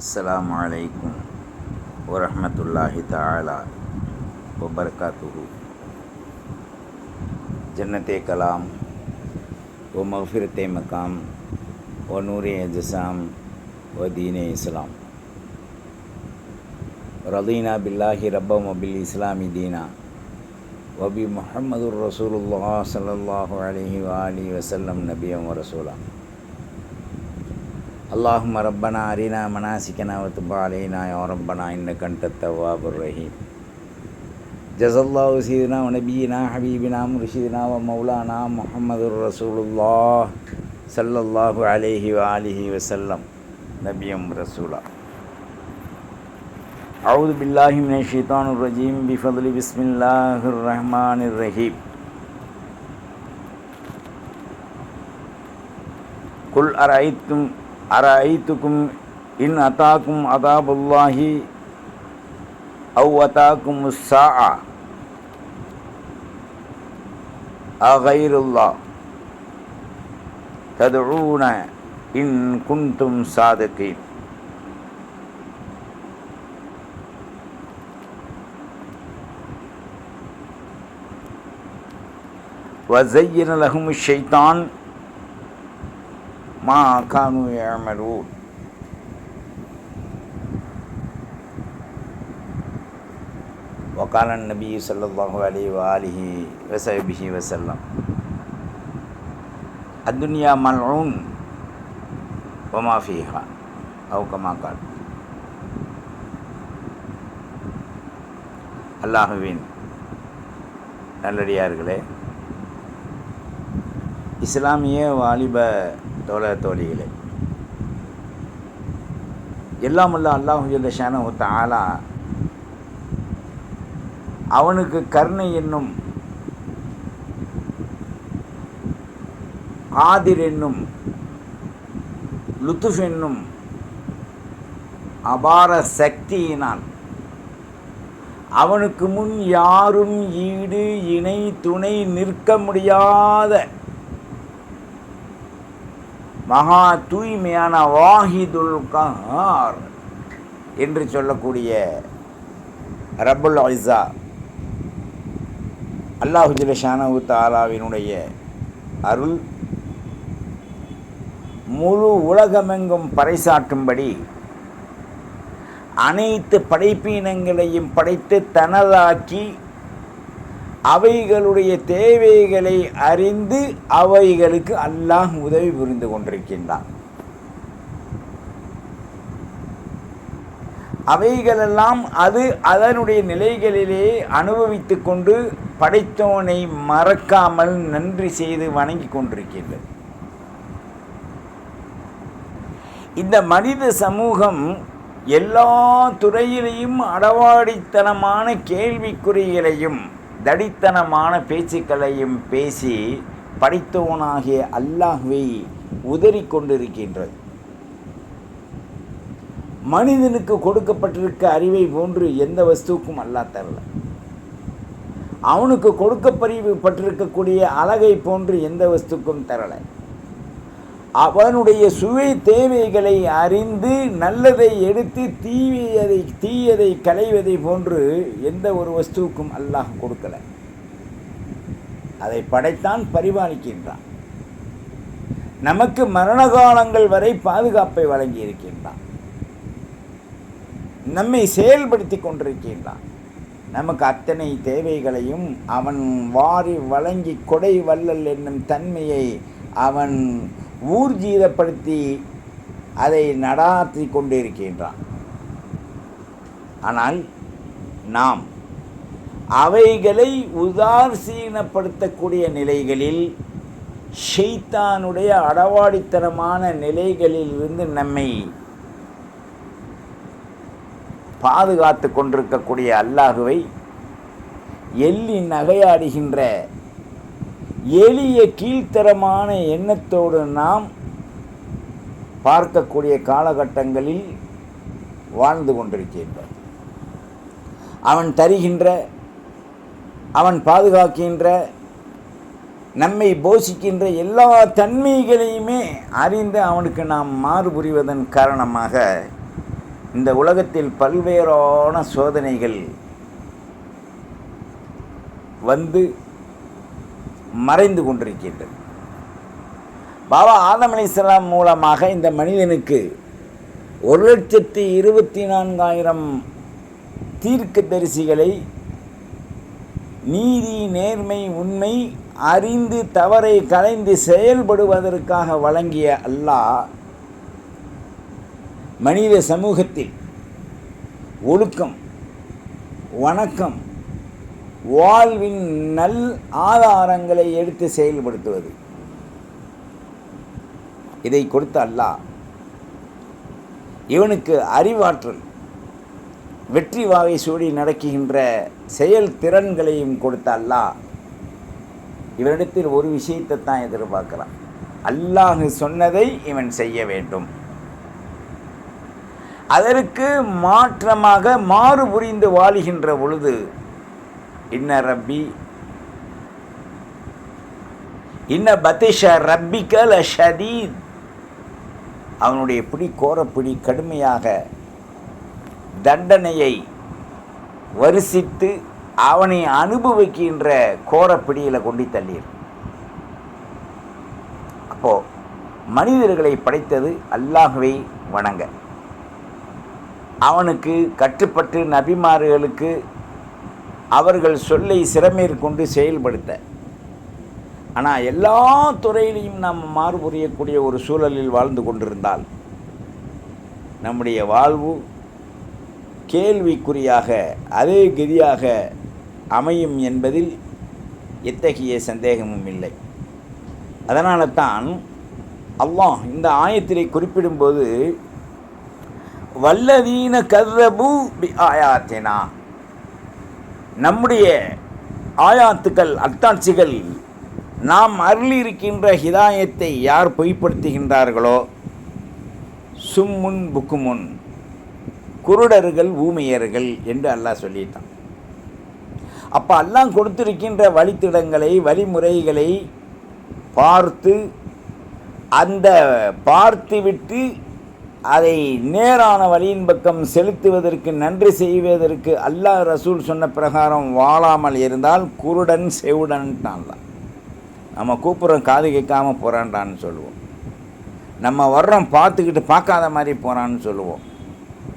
السلام عليكم ورحمة الله تعالى وبركاته جنت کلام و مغفرت مقام و نور اجسام و دین اسلام رضينا بالله ربا وبالإسلام دينا وبمحمد رسول الله صلى الله عليه وآله وسلم نبيا அல்லாஹும் ரப்பனா அரீனா மனாசிக்கனா வத்துபா அலீனா ரப்பனா இன்ன கண்ட தவாபுர் ரஹீம் ஜசல்லாஹு சீதுனா நபீனா ஹபீபினா ரிஷீதினா வ மௌலானா முஹம்மது ரசூலுல்லா சல்லல்லாஹு அலேஹி வ அலிஹி வசல்லம் நபியம் ரசூலா அவுது பில்லாஹி மின் ஷீத்தானுர் ரஜீம் பிஃபதுலி பிஸ்மில்லாஹிர் ரஹ்மானிர் ரஹீம் குல் அரைத்தும் அரஐத்துக்கும் இன் அத்தாக்கும் அதாபுல்லாஹி அவு அத்தாக்கும் உஸ்ஸா அகைருல்லா تدعون إن كنتم صادقين وزين لهم الشيطان ما كانوا يعملون وقال النبي صلى الله عليه وآله وصحبه وسلم الدنيا ملعون وما فيها أو كما قال அல்லாஹுவின் நல்லடியார்களே இஸ்லாமிய வாலிப தோழ தோழிகளே. எல்லாம் அல்ல ஜல்லஷான தாலா அவனுக்கு கருணை என்னும் ஆதிர் என்னும் லுத்துஃப் என்னும் அபார சக்தியினால் அவனுக்கு முன் யாரும் ஈடு இணை துணை நிற்க முடியாத மகா தூய்மையான வாஹிதுல் கஹார் என்று சொல்லக்கூடிய ரபுல் ஐசா. அல்லாஹு ஜிலஷானு தாலாவினுடைய அருள் முழு உலகமெங்கும் பறைசாற்றும்படி அனைத்து படைப்பினங்களையும் படைத்து தனதாக்கி அவைகளுடைய தேவைகளை அறிந்து அவைகளுக்கு அல்லாஹ் உதவி புரிந்து கொண்டிருக்கின்றான். அவைகளெல்லாம் அது அதனுடைய நிலைகளிலே அனுபவித்து கொண்டு படைத்தவனை மறக்காமல் நன்றி செய்து வணங்கி கொண்டிருக்கின்றது. இந்த மனித சமூகம் எல்லா துறையிலையும் அடவாடித்தனமான கேள்விக்குறிகளையும் தடித்தனமான பேச்சுக்களையும் பேசி படித்தவனாகிய அல்லாஹ்வை உதறி கொண்டிருக்கின்றது மனிதனுக்கு கொடுக்கப்பட்டிருக்க அறிவை போன்று எந்த வஸ்துவுக்கும் அல்லா தரல. அவனுக்கு கொடுக்கப்பறிவு பட்டிருக்கக்கூடிய அழகை போன்று எந்த வஸ்துக்கும் தரலை. அவனுடைய சுவை தேவைகளை அறிந்து நல்லதை எடுத்து தீயதை தீயதை களைவதை போன்று எந்த ஒரு வஸ்துவுக்கும் அல்லாஹ் கொடுக்கல. அதை படைத்தான் பரிபாலிக்கின்றான். நமக்கு மரண காலங்கள் வரை பாதுகாப்பை வழங்கி இருக்கின்றான் நம்மை செயல்படுத்தி கொண்டிருக்கின்றான். நமக்கு அத்தனை தேவைகளையும் அவன் வாரி வழங்கி கொடை வள்ளல் என்னும் தன்மையை அவன் ஊர்ஜீதப்படுத்தி அதை நடாத்தி கொண்டிருக்கின்றான். ஆனால் நாம் அவைகளை உதாசீனப்படுத்தக்கூடிய நிலைகளில் ஷெய்தானுடைய அடவாடித்தனமான நிலைகளில் இருந்து நம்மை பாதுகாத்து கொண்டிருக்கக்கூடிய அல்லாஹுவை எள்ளி நகையாடுகின்ற எளிய கீழ்த்தரமான எண்ணத்தோடு நாம் பார்க்கக்கூடிய காலகட்டங்களில் வாழ்ந்து கொண்டிருக்கின்றோம் அவன் தருகின்ற அவன் பாதுகாக்கின்ற நம்மை போஷிக்கின்ற எல்லா தன்மைகளையுமே அறிந்து அவனுக்கு நாம் மாறுபுரிவதன் காரணமாக இந்த உலகத்தில் பல்வேறான சோதனைகள் வந்து மறைந்து கொண்டிருக்கின்றது. பாபா ஆதம் அலிஸ்லாம் மூலமாக இந்த மனிதனுக்கு ஒரு லட்சத்தி இருபத்தி நான்காயிரம் தீர்க்க தரிசிகளை நீதி நேர்மை உண்மை அறிந்து தவறை கலைந்து செயல்படுவதற்காக வழங்கிய அல்லாஹ் மனித சமூகத்தில் ஒழுக்கம் வணக்கம் வாழ்வின் நல் ஆதாரங்களை எடுத்து செயல்படுத்துவது. இதை கொடுத்த அல்லாஹ் இவனுக்கு அறிவாற்றல் வெற்றி வாகை சூடி நடக்குகின்ற செயல் திறன்களையும் கொடுத்த அல்லாஹ் இவனிடத்தில் ஒரு விஷயத்தை தான் எதிர்பார்க்கிறான். அல்லாஹ் சொன்னதை இவன் செய்ய வேண்டும். அதற்கு மாற்றமாக மாறு புரிந்து வாழுகின்ற பொழுது இன்ன ரப்பி. இன்ன பத்திஷ ரப்பிக்கல் ஷதீத். அவனுடைய பிடி கோரப்பிடி கடுமையாக தண்டனையை வரிசித்து அவனை அனுபவிக்கின்ற கோரப்பிடியில் கொண்டு தள்ளீர் அப்போ மனிதர்களை படைத்தது அல்லாகவே வணங்க. அவனுக்கு கட்டுப்பட்டு நபிமார்களுக்கு அவர்கள் சொல்லை சிறமேற்கொண்டு செயல்படுத்த. ஆனால் எல்லா துறையிலையும் நாம் மாறுபுரியக்கூடிய ஒரு சூழலில் வாழ்ந்து கொண்டிருந்தால் நம்முடைய வாழ்வு கேள்விக்குறியாக அதே கதியாக அமையும் என்பதில் எத்தகைய சந்தேகமும் இல்லை. அதனால தான் அல்லாஹ் இந்த ஆயத்திலே குறிப்பிடும்போது வல்லதீன கர்ரபு ஆயாத்தினா. நம்முடைய ஆயாத்துக்கள் அத்தாட்சிகள் நாம் அருளியிருக்கின்ற ஹிதாயத்தை யார் பொய்ப்படுத்துகின்றார்களோ சும்முன் புக்குமுன் குருடர்கள் ஊமையர்கள் என்று அல்லாஹ் சொல்லிட்டான். அப்போ அல்லாஹ் கொடுத்திருக்கின்ற வழித்திடங்களை வழிமுறைகளை பார்த்து அந்த பார்த்துவிட்டு அதை நேரான வழியின் பக்கம் செலுத்துவதற்கு நன்றி செய்வதற்கு அல்லாஹ் ரசூல் சொன்ன பிரகாரம் வாழாமல் இருந்தால் குருடன் செவுடன்ட்டான்லாம். நம்ம கூப்பிட்றோம் காது கேட்காம போகிறான்டான்னு சொல்லுவோம். நம்ம வர்றோம் பார்த்துக்கிட்டு பார்க்காத மாதிரி போகிறான்னு சொல்லுவோம்.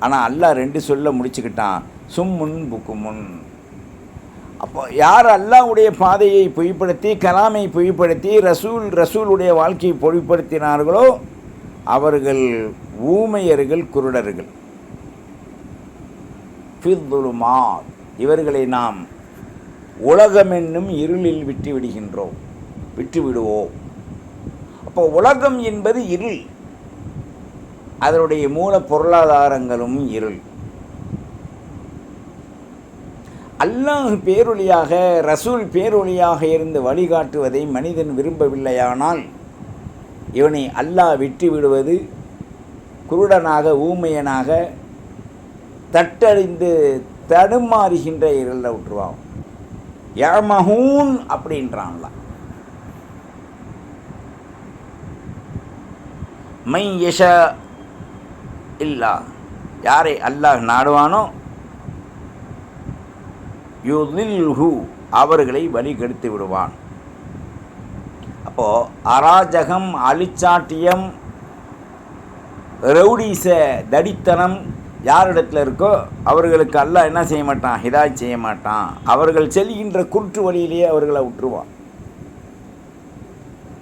ஆனால் அல்லாஹ் ரெண்டு சொல்ல முடிச்சுக்கிட்டான். சும்முன் புக்குமுன். அப்போ யார் அல்லாவுடைய பாதையை பொய்ப்படுத்தி கலாமை பொய்ப்படுத்தி ரசூல் ரசூலுடைய வாழ்க்கையை பொய்ப்படுத்தினார்களோ அவர்கள் ஊமையர்கள் குருடர்கள். ஃபிர்துலுமா இவர்களை நாம் உலகமென்னும் இருளில் விட்டு விடுகின்றோம். விட்டு விடுவோம். அப்போ உலகம் என்பது இருள். அதனுடைய மூல பொருளாதாரங்களும் இருள். அல்லாஹ் பேரொழியாக ரசூல் பேரொழியாக இருந்து வழிகாட்டுவதை மனிதன் விரும்பவில்லையானால் இவனை அல்லாஹ் விட்டு விடுவது குருடனாக ஊமையனாக தட்டறிந்து தடுமாறுகின்ற இருளில் விட்டுருவான் யமஹூன் அப்படின்றான்ல மை யஷ இல்லா. யாரை அல்லாஹ் நாடுவானோ? யுதில்ஹு. அவர்களை வழி கெடுத்து விடுவான். அப்போது அராஜகம் அழிச்சாட்டியம் ரவுடிச தடித்தனம் யாரிடத்தில் இருக்கோ அவர்களுக்கு அல்ல என்ன செய்ய மாட்டான்? ஹிதாய் செய்ய மாட்டான். அவர்கள் செல்கின்ற குற்று வழியிலேயே அவர்களை விட்டுருவான்.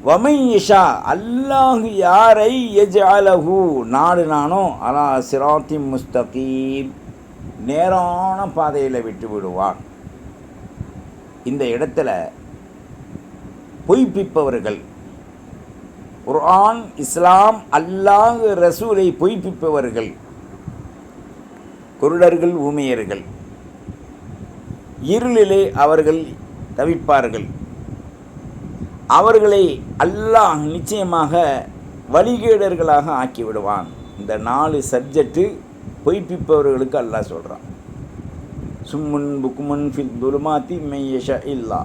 வமையிஷா அல்லாஹு யாரை எஜாலஹு நாடு நானோ அலா சிராத்தி முஸ்தகீம். நேரான பாதையில் விட்டு விடுவான் இந்த இடத்துல பொய்ப்பிப்பவர்கள். குர்ஆன் இஸ்லாம் அல்லாஹ் ரசூலை பொய்ப்பிப்பவர்கள். குருடர்கள் ஊமையர்கள். இருளிலே அவர்கள் தவிப்பார்கள். அவர்களை அல்லாஹ் நிச்சயமாக வழிகேடர்களாக ஆக்கிவிடுவான். இந்த நாலு சப்ஜெக்டு பொய்ப்பிப்பவர்களுக்கு அல்லாஹ் சொல்கிறான் சும்முன் புக்முன் ஃபில் துலுமாத்தி மெய்யஷ இல்லா.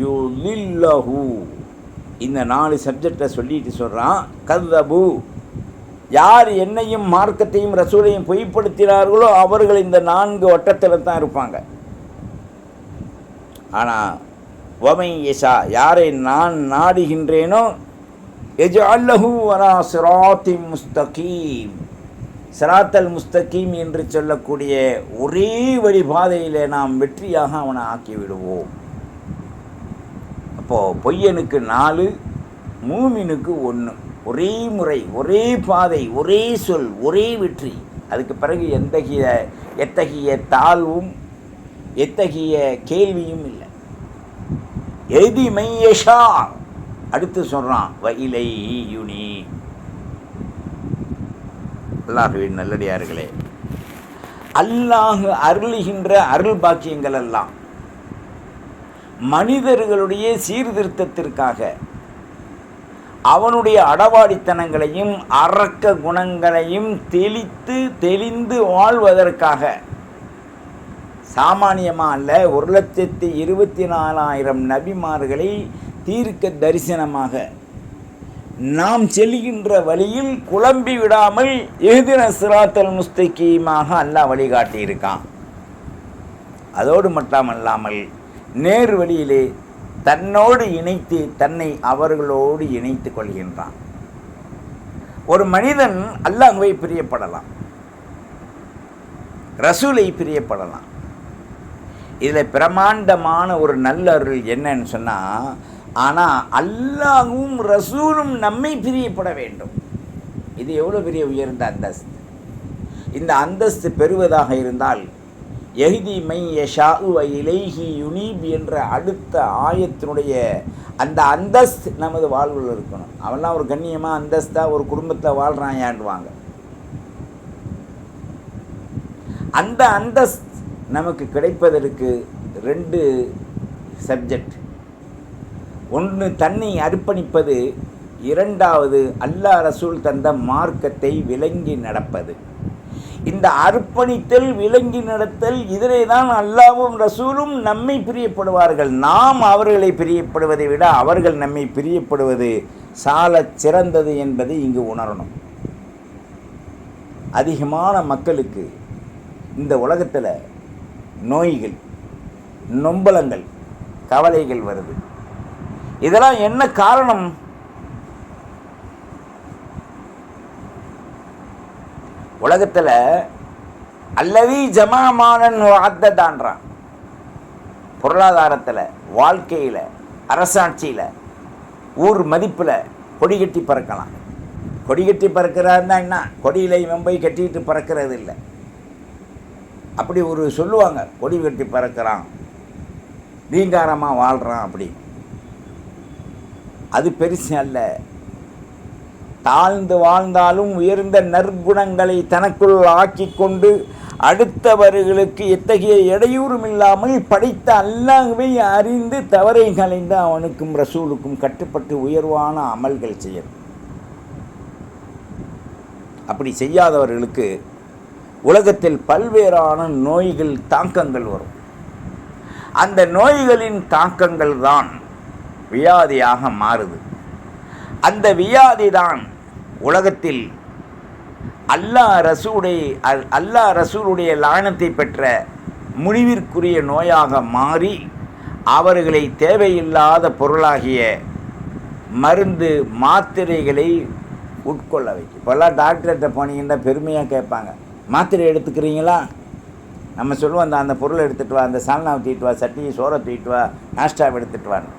யுலில்லஹு. இந்த நாலு சப்ஜெக்டை சொல்லிட்டு சொல்கிறான் கதபு. யார் என்னையும் மார்க்கத்தையும் ரசூலையும் பொய்ப்படுத்தினார்களோ அவர்கள் இந்த நான்கு வட்டத்தில் தான் இருப்பாங்க. ஆனால் ஒமை யஷா யாரை நான் நாடுகின்றேனோ எஜு அல்லஹூ வரா சிராத்தி முஸ்தகீம். சிராத்தல் முஸ்தகீம் என்று சொல்லக்கூடிய ஒரே வழிபாதையிலே நாம் வெற்றியாக அவனை ஆக்கிவிடுவோம். அப்போது பொய்யனுக்கு நாலு மூமினுக்கு ஒன்று ஒரே முறை ஒரே பாதை ஒரே சொல் ஒரே வெற்றி. அதுக்கு பிறகு எந்தகைய எத்தகைய தாழ்வும் எத்தகைய கேள்வியும் இல்லை. எதி மையஷா அடுத்து சொல்கிறான் வயிலை யுனி. அல்லாஹுவின் நல்லடியார்களே. அல்லாஹு அருளுகின்ற அருள் பாக்கியங்கள் எல்லாம் மனிதர்களுடைய சீர்திருத்தத்திற்காக அவனுடைய அடவாடித்தனங்களையும் அரக்க குணங்களையும் தெளித்து தெளிந்து வாழ்வதற்காக. சாமானியமாக அல்ல ஒரு லட்சத்தி இருபத்தி நாலாயிரம் நபிமார்களை தீர்க்க தரிசனமாக. நாம் செல்கின்ற வழியில் குழம்பி விடாமல் எதிர சிராத்தல் முஸ்தகீமாக அல்லாஹ் வழிகாட்டியிருக்கான். அதோடு மட்டுமல்லாமல் நேர் வழியிலே தன்னோடு இணைத்து தன்னை அவர்களோடு இணைத்து கொள்கின்றான். ஒரு மனிதன் அல்லாஹுவை பிரியப்படலாம். ரசூலை பிரியப்படலாம். இதில் பிரமாண்டமான ஒரு நல்லருள் என்னன்னு சொன்னால் ஆனால் அல்லாஹும் ரசூலும் நம்மை பிரியப்பட வேண்டும். இது எவ்வளோ பெரிய உயர்ந்த அந்தஸ்து. இந்த அந்தஸ்து பெறுவதாக இருந்தால் எஹிதி மை யஷா இலைஹி யுனீப் என்ற அடுத்த ஆயத்தினுடைய அந்த அந்தஸ்த் நமது வாழ்வில் இருக்கணும். அவன்லாம் ஒரு கண்ணியமாக அந்தஸ்தாக ஒரு குடும்பத்தில் வாழ்கிறான் ஏண்டுவாங்க அந்த அந்தஸ்த் நமக்கு கிடைப்பதற்கு ரெண்டு சப்ஜெக்ட். ஒன்று தன்னை அர்ப்பணிப்பது. இரண்டாவது அல்லாஹ் ரசூல் தந்த மார்க்கத்தை விளங்கி நடப்பது. இந்த அர்ப்பணித்தல் விளங்கி நடத்தல் இதனை தான் அல்லாவும் ரசூலும் நம்மை பிரியப்படுவார்கள். நாம் அவர்களை பிரியப்படுவதை விட அவர்கள் நம்மை பிரியப்படுவது சால சிறந்தது என்பதை இங்கு உணரணும். அதிகமான மக்களுக்கு இந்த உலகத்தில் நோய்கள் நொம்பலங்கள் கவலைகள் வருது. இதெல்லாம் என்ன காரணம்? உலகத்தில் அல்லவி ஜமாமானன் வாத்ததான்றான் பொருளாதாரத்தில் வாழ்க்கையில் அரசாட்சியில் ஊர் மதிப்பில் கொடி கட்டி பறக்கலாம். கொடி கட்டி பறக்கிறாருன்னா என்ன? கொடியிலை இவன் போய் பறக்கிறது இல்லை. அப்படி ஒரு சொல்லுவாங்க கொடி கட்டி பறக்கிறான் ரீங்காரமாக வாழ்கிறான் அப்படி அது பெருசு அல்ல. தாழ்ந்து வாழ்ந்தாலும் உயர்ந்த நற்குணங்களை தனக்குள் ஆக்கி கொண்டு அடுத்தவர்களுக்கு எத்தகைய இடையூறும் இல்லாமல் படைத்த அல்லாஹ்வை அறிந்து தவறை கலைந்து அவனுக்கும் ரசூலுக்கும் கட்டுப்பட்டு உயர்வான அமல்கள் செய்யணும். அப்படி செய்யாதவர்களுக்கு உலகத்தில் பல்வேறான நோய்கள் தாக்கங்கள் வரும். அந்த நோய்களின் தாக்கங்கள் தான் வியாதியாக மாறுது. அந்த வியாதி தான் உலகத்தில் அல்லாஹ் ரசூடைய அல்லாஹ் ரசூலுடைய லானத்தை பெற்ற முடிவிற்குரிய நோயாக மாறி அவர்களை தேவையில்லாத பொருளாகிய மருந்து மாத்திரைகளை உட்கொள்ள வைக்கும். இப்போல்லாம் டாக்டர்கிட்ட போனீங்கன்னா பெருமையாக கேட்பாங்க. மாத்திரை எடுத்துக்கிறீங்களா? நம்ம சொல்லுவோம் அந்த அந்த பொருளை எடுத்துகிட்டு வா அந்த சால்னாவை தூக்கிட்டு வா சட்டியை சோறை தூக்கிட்டு வா நாஷ்டாவை எடுத்துகிட்டு வான்னு.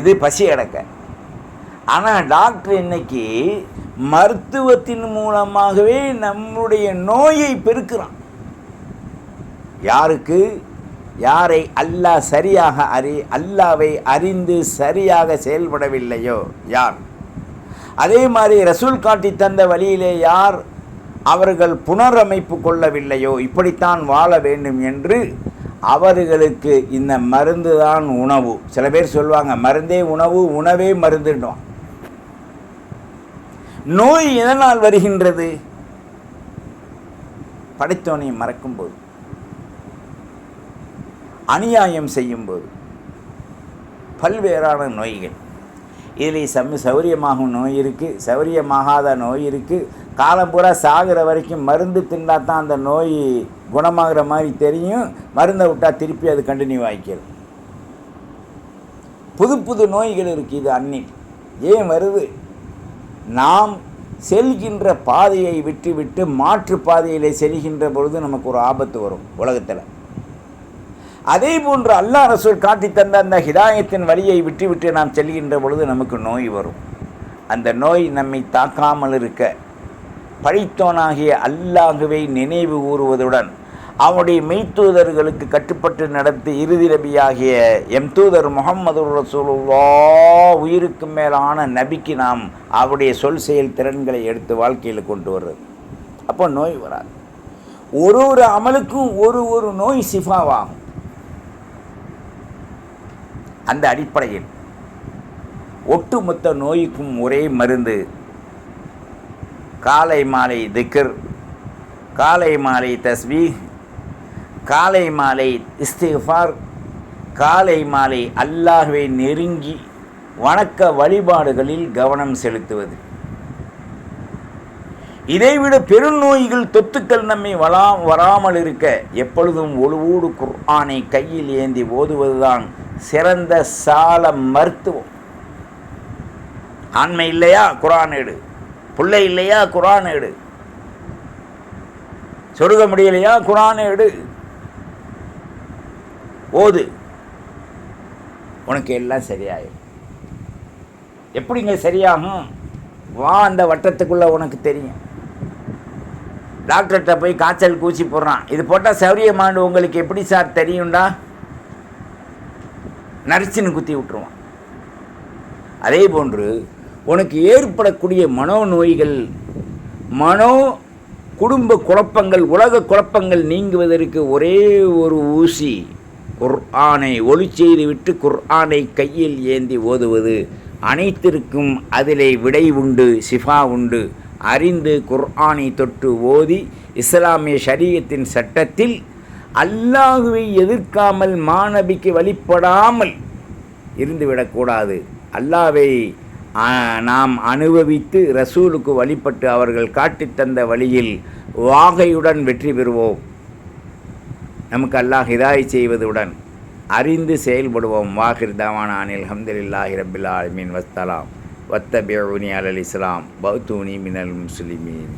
இது பசி அடக்க. ஆனால் டாக்டர் இன்னைக்கு மருத்துவத்தின் மூலமாகவே நம்முடைய நோயை பெருக்கிறான். யாருக்கு? யாரை அல்லாஹ் சரியாக அறி அல்லாவை அறிந்து சரியாக செயல்படவில்லையோ? யார்? அதே மாதிரி ரசூல் காட்டி தந்த வழியிலே யார் அவர்கள் புனரமைப்பு கொள்ளவில்லையோ? இப்படித்தான் வாழ வேண்டும் என்று அவர்களுக்கு இந்த மருந்து தான் உணவு. சில பேர் சொல்லுவாங்க மருந்தே உணவு உணவே மருந்துடும் நோய் எதனால் வருகின்றது? படைத்தவனை மறக்கும்போது அநியாயம் செய்யும்போது பல்வேறான நோய்கள். இதில் சம் சௌரியமாகும் நோய் இருக்குது சௌரியமாகாத நோய் இருக்குது காலம் பூரா சாகிற வரைக்கும் மருந்து தின்னா தான் அந்த நோய் குணமாகிற மாதிரி தெரியும். மருந்தை விட்டால் திருப்பி அது கண்டினியூ ஆகிக்கிறது புது புது நோய்கள் இருக்குது இது அன்னி ஏன் வருது? நாம் செல்கின்ற பாதையை விட்டுவிட்டு மாற்று பாதையிலே செல்கின்ற பொழுது நமக்கு ஒரு ஆபத்து வரும் உலகத்தில். அதே போன்று அல்லா ரசூல் காட்டி தந்த அந்த ஹிதாயத்தின் வழியை விட்டு விட்டு நாம் செல்கின்ற பொழுது நமக்கு நோய் வரும். அந்த நோய் நம்மை தாக்காமல் இருக்க பழித்தோனாகிய அல்லாஹுவை நினைவு கூறுவதுடன் அவனுடைய மெய்த்தூதர்களுக்கு கட்டுப்பட்டு நடத்தி இறுதி நபியாகிய எம் தூதர் முகமது ரசூலுல்லா உயிருக்கு மேலான நபிக்கு நாம் அவருடைய சொல் செயல் திறன்களை எடுத்து வாழ்க்கையில் கொண்டு வர்றது. அப்போ நோய் வராது. ஒரு ஒரு அமலுக்கும் ஒரு ஒரு நோய் சிஃபாவாகும். அந்த அடிப்படையில் ஒட்டுமொத்த நோய்க்கும் ஒரே மருந்து காலை மாலை திக்கர் காலை மாலை தஸ்பீ காலை மாலை இஸ்திஃபார் காலை மாலை அல்லாஹுவை நெருங்கி வணக்க வழிபாடுகளில் கவனம் செலுத்துவது. இதைவிட பெருநோய்கள் தொத்துக்கள் நம்மை வளா வராமல் இருக்க எப்பொழுதும் ஒழுவோடு குர்ஆனை கையில் ஏந்தி ஓதுவதுதான் சிறந்த சால மருத்துவம். ஆண்மை இல்லையா? குரான் எடு. பிள்ளை இல்லையா? குரான் எடு. சொருக முடியலையா? குரான் எடு. ஓது. உனக்கு எல்லாம் சரியாயிடும் எப்படிங்க சரியாகும்? வா அந்த வட்டத்துக்குள்ளே உனக்கு தெரியும். டாக்டர்கிட்ட போய் காய்ச்சல் கூச்சி போடுறான். இது போட்டால் சௌரியமாண்டு உங்களுக்கு எப்படி சார் தெரியும்டா? நரிச்சின்னு குத்தி விட்டுருவான். அதே போன்று உனக்கு ஏற்படக்கூடிய மனோநோய்கள் மனோ குடும்ப குழப்பங்கள் உலக குழப்பங்கள் நீங்குவதற்கு ஒரே ஒரு ஊசி குர்ஆனை ஒளி செய்துவிட்டு குர்ஆனை கையில் ஏந்தி ஓதுவது அனைத்திற்கும் அதிலே விடை உண்டு சிஃபா உண்டு. அறிந்து குர்ஆனை தொட்டு ஓதி இஸ்லாமிய ஷரியத்தின் சட்டத்தில் அல்லாஹுவை எதிர்க்காமல் மாணபிக்கு வழிபடாமல் இருந்துவிடக்கூடாது அல்லாவை நாம் அனுபவித்து ரசூலுக்கு வழிபட்டு அவர்கள் காட்டித் தந்த வழியில் வாகையுடன் வெற்றி பெறுவோம். நமக்கு அல்லாஹ் ஹிதாய் செய்வதுடன் அறிந்து செயல்படுவோம். வாஹிர் தவானானில் ஹம்துலில்லாஹி ரபில் ஆலமீன். வஸ்தலாம் வத்தபியூனி அலல் இஸ்லாம். பௌத்தூனி மினல் முஸ்லிமீன்.